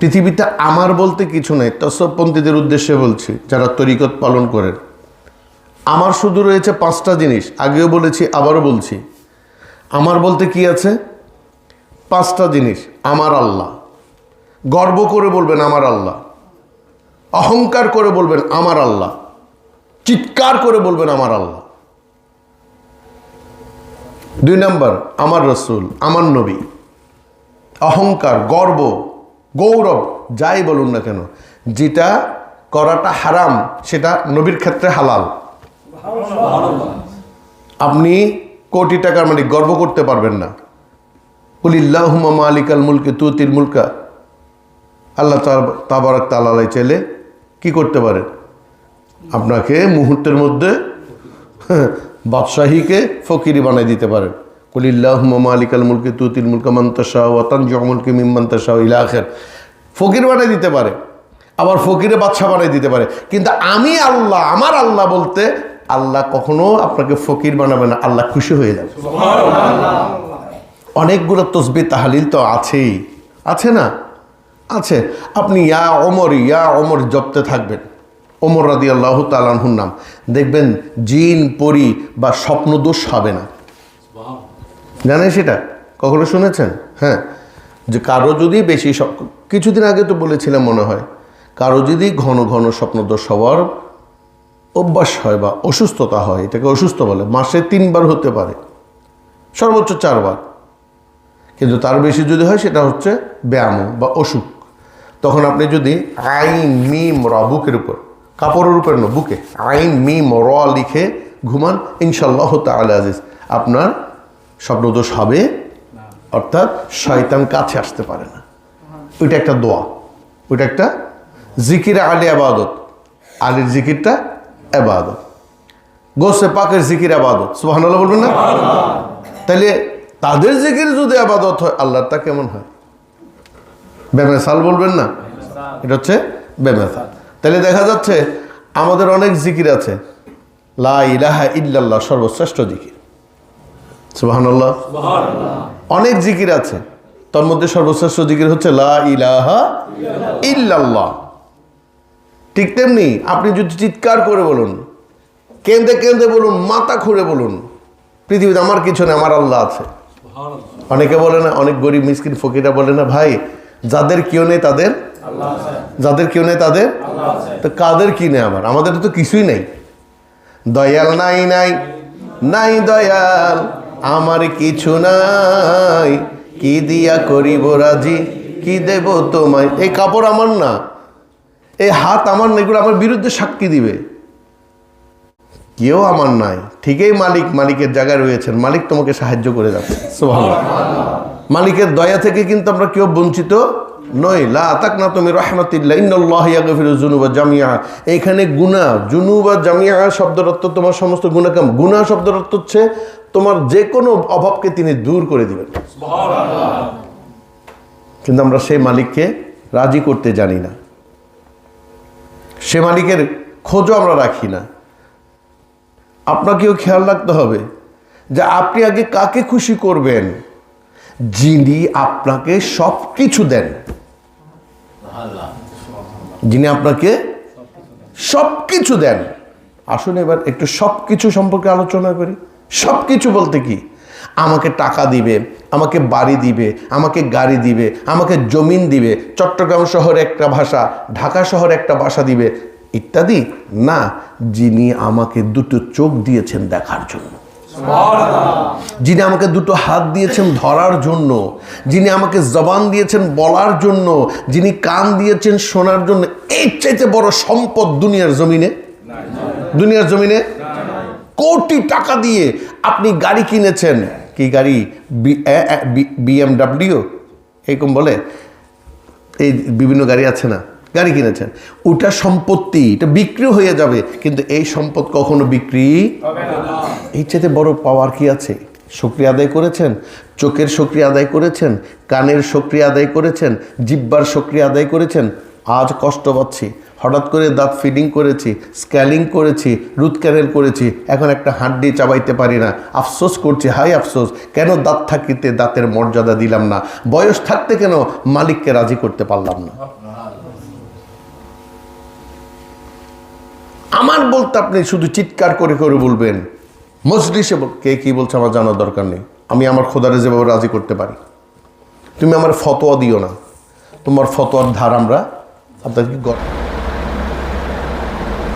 পৃথিবীতে আমার বলতে কিছু নেই তসবপন্থীদের উদ্দেশ্যে বলছি, যারা তরিকত পালন করেন। আমার শুধু রয়েছে পাঁচটা জিনিস, আগেও বলেছি, আবারও বলছি। আমার বলতে কি আছে? পাঁচটা জিনিস, আমার আল্লাহ। গর্ব করে বলবেন, আমার আল্লাহ। অহংকার করে বলবেন, আমার আল্লাহ। চিৎকার করে বলবেন, আমার আল্লাহ। দুই নম্বর, আমার রসুল, আমার নবী। অহংকার, গর্ব। গৌরব, যাই বলুন না কেন, যেটা করাটা হারাম, সেটা নবীর ক্ষেত্রে হালাল। আপনি কোটি টাকার মানে গর্ব করতে পারবেন না। কুলিল্লাহুমা মালিকাল মুলকে তুতিল মুলকা। আল্লাহ তাবারাক তালাই চাইলে কি করতে পারেন আপনাকে মুহূর্তের মধ্যে বাদশাহীকে ফকিরি বানাই দিতে পারেন কুলিল্লাহুমা মালিকাল মুলকে তুতিল মুলকা মন্তশাহ ওয়াতান জমুলকে মিম্মন্তশাহ ইলাখের ফকির বানাই দিতে পারে আবার ফকিরে বাদশাহ বানাই দিতে পারে। কিন্তু আমি আল্লাহ আমার আল্লাহ বলতে আল্লাহ কখনো আপনাকে ফকির বানাবে না আল্লাহ খুশি হয়ে যাবে। অনেকগুলো তসবি তাহালিল তো আছেই। আছে না? আছে। আপনি ইয়া অমর ইয়া অমর জপতে থাকবেন। ওমর রাদি আল্লাহ তালানহুর নাম। দেখবেন জিন পরি বা স্বপ্নদোষ হবে না। জানেন সেটা? কখনো শুনেছেন? হ্যাঁ। যে কারও যদি বেশি কিছুদিন আগে তো বলেছিলাম মনে হয়, কারও যদি ঘন ঘন স্বপ্নদোষ হওয়ার অভ্যাস হয় বা অসুস্থতা হয়, এটাকে অসুস্থ বলে, মাসে তিনবার হতে পারে, সর্বোচ্চ চারবার। কিন্তু তার বেশি যদি হয়, সেটা হচ্ছে ব্যায়াম বা অসুখ। তখন আপনি যদি আইন, মিম, র, বুকের উপর, কাপড়ের উপর না, বুকে, আইন, মিম, র লিখে ঘুমান ইনশাল্লাহ তাল আজিজ। আপনার স্বপ্নদোষ হবে, অর্থাৎ শয়তান কাছে আসতে পারে না। ওইটা একটা দোয়া। ওইটা একটা জিকিরা আলী আবাদত। আলীর জিকিরটা আবাদত। গোসে পাকের জিকির আবাদত। সুহান বলবেন না? তাহলে তাদের জিকির যদি আবাদত হয়, আল্লাহর তা কেমন হয়? বেমেসাল বলবেন না? এটা হচ্ছে বেমেসাল। তাহলে দেখা যাচ্ছে আমাদের অনেক জিকির আছে। লা ইল্লাল্লাহ সর্বশ্রেষ্ঠ জিকির। সুবহানাল্লাহ। অনেক জিকির আছে। তার মধ্যে সর্বশ্রেষ্ঠ জিকির হচ্ছে লা ইলাহা ইল্লাল্লাহ। ঠিক তেমনি আপনি যদি চিৎকার করে বলুন কেঁদে কেঁদে বলুন মাথা খুঁড়ে বলুন পৃথিবীতে আমার কিছু নেই আমার আল্লাহ আছে। অনেকে বলে না অনেক গরিব মিসকিন ফকিরা বলে না ভাই যাদের কেউ নেই তাদের যাদের কেউ নেই তাদের তো কাদের কি নেই আমার আমাদের তো কিছুই নেই। দয়াল নাই নাই নাই দয়াল। আমার কিছু নাই। কি দিয়া করিব রাজি? কি দেব তোমায়? এই কাপড় আমার না। এই হাত আমার না এগুলো আমার বিরুদ্ধে সাক্ষী দিবে। কেউ আমার নাই। ঠিকই মালিক মালিকের জায়গায় রয়েছেন। মালিক তোমাকে সাহায্য করে যাবে। মালিকের দয়া থেকে কিন্তু আমরা কেউ বঞ্চিত নই। লা তাক না তুমি রহমতুল্লাহ জামিয়া এইখানে গুনাহ জুনুবা জামিয়া শব্দের অর্থ তোমার সমস্ত গুণাকাম গুনাহ শব্দের অর্থ হচ্ছে তোমার যে কোনো অভাবকে তিনি দূর করে দিবেন। কিন্তু আমরা সেই মালিককে রাজি করতে জানি না। সে মালিকের খোঁজও আমরা রাখি না। আপনাকেও খেয়াল রাখতে হবে যে আপনি আগে কাকে খুশি করবেন? যিনি আপনাকে সব কিছু দেন। যিনি আপনাকে সব কিছু দেন। আসুন এবার একটু সব কিছু সম্পর্কে আলোচনা করি। সব কিছু বলতে কি? আমাকে টাকা দিবে, আমাকে বাড়ি দিবে, আমাকে গাড়ি দিবে, আমাকে জমিন দিবে, চট্টগ্রাম শহরে একটা ভাষা, ঢাকা শহরে একটা ভাষা দিবে, ইত্যাদি? না, যিনি আমাকে দুটো চোখ দিয়েছেন দেখার জন্য। যিনি আমাকে দুটো হাত দিয়েছেন ধরার জন্য, যিনি আমাকে জবান দিয়েছেন বলার জন্য, যিনি কান দিয়েছেন শোনার জন্য, এর চাইতে বড় সম্পদ দুনিয়ার জমিনে? দুনিয়ার জমিনে? কোটি টাকা দিয়ে আপনি গাড়ি কিনেছেন। কি গাড়ি? বিএমডাব্লিউ এরকম বলে। এই বিভিন্ন গাড়ি আছে না? গাড়ি কিনেছেন। ওটা সম্পত্তি এটা বিক্রি হয়ে যাবে কিন্তু এই সম্পদ কখনো বিক্রি এই চাইতে বড় পাওয়ার কি আছে? সক্রিয় আদায় করেছেন চোখের সক্রিয় আদায় করেছেন কানের সক্রিয় আদায় করেছেন জিব্বার সক্রিয় আদায় করেছেন আজ কষ্ট পাচ্ছি। হঠাৎ করে দাঁত ফিডিং করেছি স্ক্যালিং করেছি রুট ক্যানেল করেছি, এখন একটা হাড্ডি চাবাইতে পারি না। আফসোস করছি, হাই আফসোস, কেন দাঁত থাকিতে দাঁতের মর্যাদা দিলাম না? বয়স থাকতে কেন মালিককে রাজি করতে পারলাম না? আমার বলতে আপনি শুধু চিৎকার করে করে বলবেন। মজলিসে কে কি বলছে আমার জানার দরকার নেই। আমি আমার খোদারে যেভাবে রাজি করতে পারি। তুমি আমার ফতোয়া দিও না। তোমার ফতোয়ার ধার আমরা আপনাকে গ-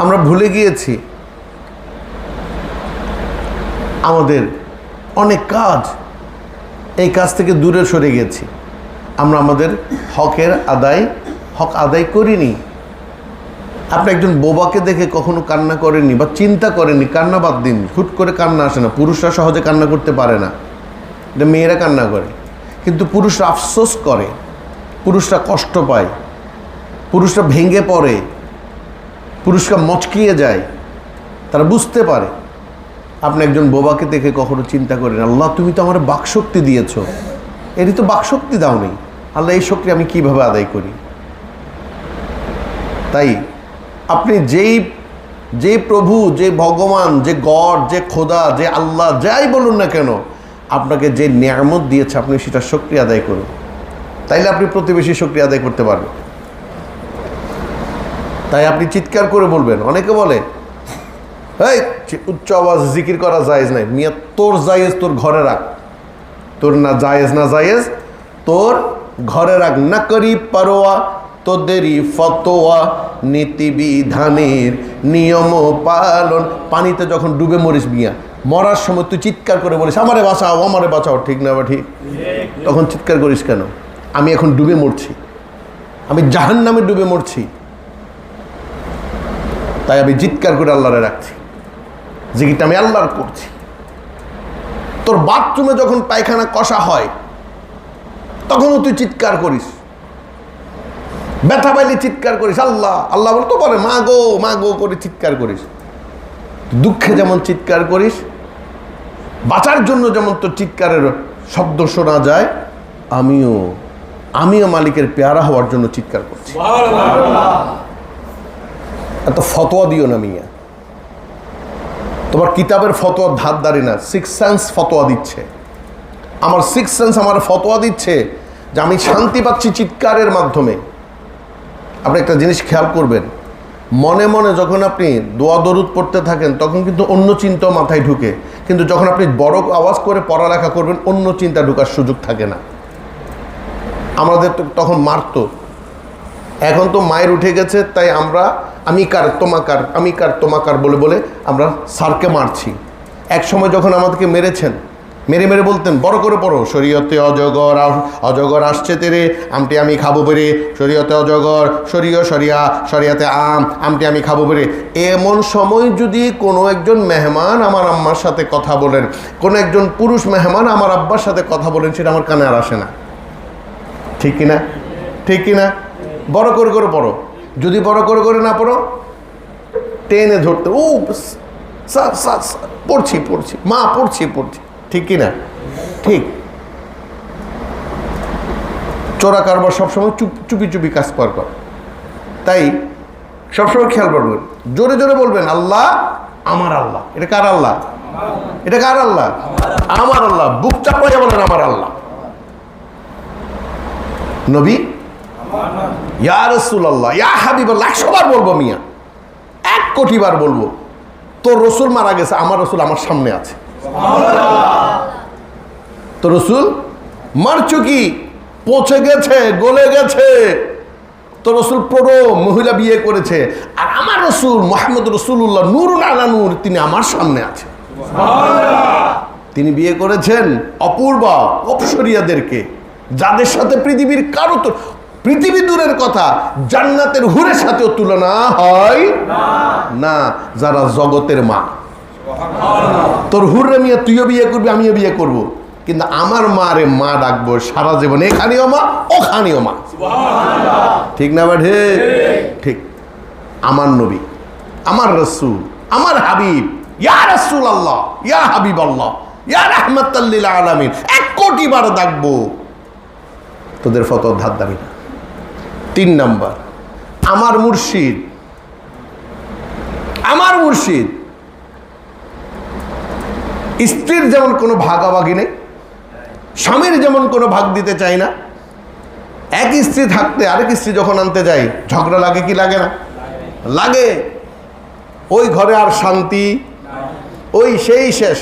আমরা ভুলে গিয়েছি। আমাদের অনেক কাজ এই কাজ থেকে দূরে সরে গেছি। আমরা আমাদের হকের আদায়, হক আদায় করিনি। আপনি একজন বোবাকে দেখে কখনো কান্না করেননি বা চিন্তা করেননি, কান্না বাদ দিন হুট করে কান্না আসে না। পুরুষরা সহজে কান্না করতে পারে না। এটা মেয়েরা কান্না করে। কিন্তু পুরুষরা আফসোস করে। পুরুষরা কষ্ট পায়। পুরুষরা ভেঙে পড়ে। পুরুষরা মচকিয়ে যায়, তারা বুঝতে পারে, আপনি একজন বোবাকে দেখে কখনো চিন্তা করেন, আল্লাহ তুমি তো আমার বাকশক্তি দিয়েছ, এরই তো বাকশক্তি দাও নেই, আল্লাহ এই শক্তি আমি কীভাবে আদায় করি? তাই আপনি যেই যে প্রভু, যে ভগবান, যে গড, যে খোদা, যে আল্লাহ, যাই বলুন না কেন, আপনাকে যে নিয়ামত দিয়েছে, আপনি সেটা শক্তি আদায় করুন। তাইলে আপনি প্রতিবেশী শক্তি আদায় করতে পারবেন। তাই আপনি চিৎকার করে বলবেন। অনেকে বলে উচ্চ আওয়াজ জিকির করা জায়েজ নাই। মিয়া, তোর জায়েজ তোর ঘরে রাখ। তোর না জায়েজ না জায়েজ, তোর ঘরে রাখ। না করি পারোয়া, তোদেরই ফতোয়া, নীতিবিধানের নিয়ম পালন। পানিতে যখন ডুবে মরিস মিয়া, মরার সময় তুই চিৎকার করে বলিস, আমারে বাঁচাও আমারে বাঁচাও। ঠিক না বা ঠিক? তখন চিৎকার করিস কেন? আমি এখন ডুবে মরছি। আমি জাহান নামে ডুবে মরছি। তাই আমি চিৎকার করে আল্লাহরে রাখছি। জিকিরটা আমি আল্লাহর করছি। তোর বাথরুমে যখন পায়খানা কষা হয়, তখনও তুই চিৎকার করিস। ব্যথা পাইলে চিৎকার করিস। আল্লাহ আল্লাহ বলতো পারে মা গো মা গো করে চিৎকার করিস। দুঃখে যেমন চিৎকার করিস, বাঁচার জন্য যেমন তোর চিৎকারের শব্দ শোনা যায়, আমিও আমিও মালিকের পেয়ারা হওয়ার জন্য চিৎকার করছি। এত ফতোয়া দিও না মিয়া। তোমার কিতাবের ফতোয়া ধার দাঁড়ি না সিক্স সেন্স ফতোয়া দিচ্ছে। আমার সিক্স সেন্স আমার ফতোয়া দিচ্ছে যে আমি শান্তি পাচ্ছি চিৎকারের মাধ্যমে। আপনি একটা জিনিস খেয়াল করবেন, মনে মনে যখন আপনি দোয়া দরুদ পড়তে থাকেন, তখন কিন্তু অন্য চিন্তাও মাথায় ঢুকে। কিন্তু যখন আপনি বড় আওয়াজ করে পড়ালেখা করবেন, অন্য চিন্তা ঢুকার সুযোগ থাকে না। আমাদের তো তখন মারতো। এখন তো মায়ের উঠে গেছে, তাই আমরা আমি কার তোমাকার আমি কার তোমাকার বলে বলে আমরা স্যারকে মারছি। এক সময় যখন আমাদেরকে মেরেছেন, মেরে মেরে বলতেন, বড় করে পড়ো, শরীয়তে অজগর অজগর আসছে তেরে, আমটি আমি খাব পেরে শরীয়তে অজগর, শরীয় সরিয়া সরিয়াতে আম, আমটি আমি খাব পেরে এমন সময় যদি কোনো একজন মেহমান আমার আম্মার সাথে কথা বলেন, কোনো একজন পুরুষ মেহমান আমার আব্বার সাথে কথা বলেন, সেটা আমার কানে আর আসে না। ঠিক কিনা? ঠিক কিনা? বড় করে করে পড়ো। যদি বড় করে করে, না পড়ো, টেনে ধরতে। ও, স্যার স্যার পড়ছি পড়ছি। মা, পড়ছি পড়ছি। ঠিক কি না ঠিক। চোরা কারবার সবসময় চুপ, চুপি চুপি কাজ কর কর। তাই সবসময় খেয়াল করবেন। জোরে জোরে বলবেন, আল্লাহ, আমার আল্লাহ। এটা কার আল্লাহ? এটা কার আল্লাহ? আমার আল্লাহ। বুক চাপাইয়া বলেন, আমার আল্লাহ। নবী ইয়া ইয়া হাবিবাল্লাহ একশো বার বলব মিয়া। এক কোটি বার বলব, তোর রসুল মারা গেছে, আমার রসুল আমার সামনে আছে। তো রসুল, মারছো কি? পচে গেছে, গলে গেছে। তো রসুল প্রো মহিলা বিয়ে করেছে। আর আমার রসুল মোহাম্মদ রসুল্লাহ নুরুল আলা নূর, তিনি আমার সামনে আছে। তিনি বিয়ে করেছেন অপূর্বা অপসরিয়াদেরকে, যাদের সাথে পৃথিবীর কারও তো পৃথিবী দূরের কথা জান্নাতের হুরের সাথেও তুলনা হয় না। যারা জগতের মা। তোর হুররে মিয়া, তুইও বিয়ে করবি, আমিও বিয়ে করব। কিন্তু আমার মারে মা ডাকবো সারা জীবন এখানেও মা, ওখানেও মা। ঠিক না বা ঠিক ঠিক। আমার নবী, আমার রসুল, আমার হাবিব, ইয়া রসুল আল্লাহ ইয়া হাবিব আল্লাহ ইয়া রহমতাল্লিল আলমিন, এক কোটি বার ডাকবো। তোদের ফত ধার দাবি না। তিন নাম্বার, আমার মুর্শিদ। আমার মুর্শিদ। স্ত্রীর যেমন কোনো ভাগাভাগি নেই, স্বামীর যেমন কোনো ভাগ দিতে চাই না এক স্ত্রী থাকতে আরেক স্ত্রী যখন আনতে যাই ঝগড়া লাগে কি লাগে না? লাগে। ওই ঘরে আর শান্তি, ওই সেই শেষ।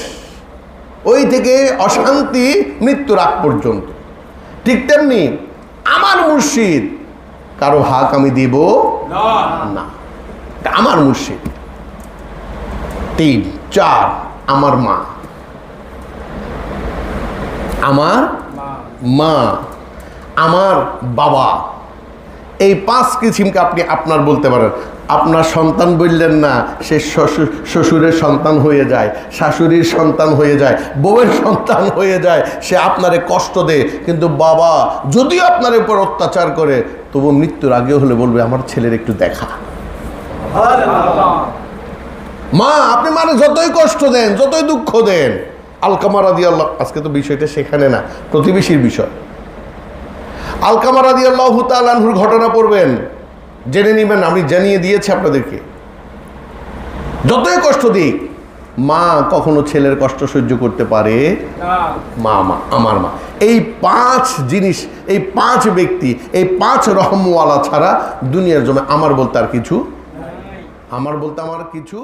ওই থেকে অশান্তি মৃত্যুর আগ পর্যন্ত। ঠিক তেমনি আমার মুর্শিদ কারও হাক আমি দেব না। আমার মুর্শিদ তিন চার আমার মা। আমার মা। আমার বাবা। এই পাঁচ কিছিমকে আপনি আপনার বলতে পারেন? আপনার সন্তান বললেন না, সে শ্বশুর, শ্বশুরের সন্তান হয়ে যায়, শাশুড়ির সন্তান হয়ে যায়, বউয়ের সন্তান হয়ে যায়, সে আপনারে কষ্ট দেয়। কিন্তু বাবা যদিও আপনার উপর অত্যাচার করে, তবু মৃত্যুর আগেও হলে বলবে, আমার ছেলের একটু দেখা। মা, আপনি মানে যতই কষ্ট দেন, যতই দুঃখ দেন, আলকামারা দিয়ে আল্লাহ আজকে তো বিষয়টা সেখানে না, প্রতিবেশীর বিষয়। আলকামারা দিয়ে আল্লাহ তালানহুর ঘটনা পড়বেন। জেনে নেবেন, আমি জানিয়ে দিয়েছি আপনাদেরকে। যতই কষ্ট দিক, মা কখনো ছেলের কষ্ট সহ্য করতে পারে মা মা, আমার মা। এই পাঁচ জিনিস, এই পাঁচ ব্যক্তি, এই পাঁচ রহমওয়ালা ছাড়া দুনিয়ার জন্য আমার বলতে আর কিছু, আমার বলতে আমার কিছু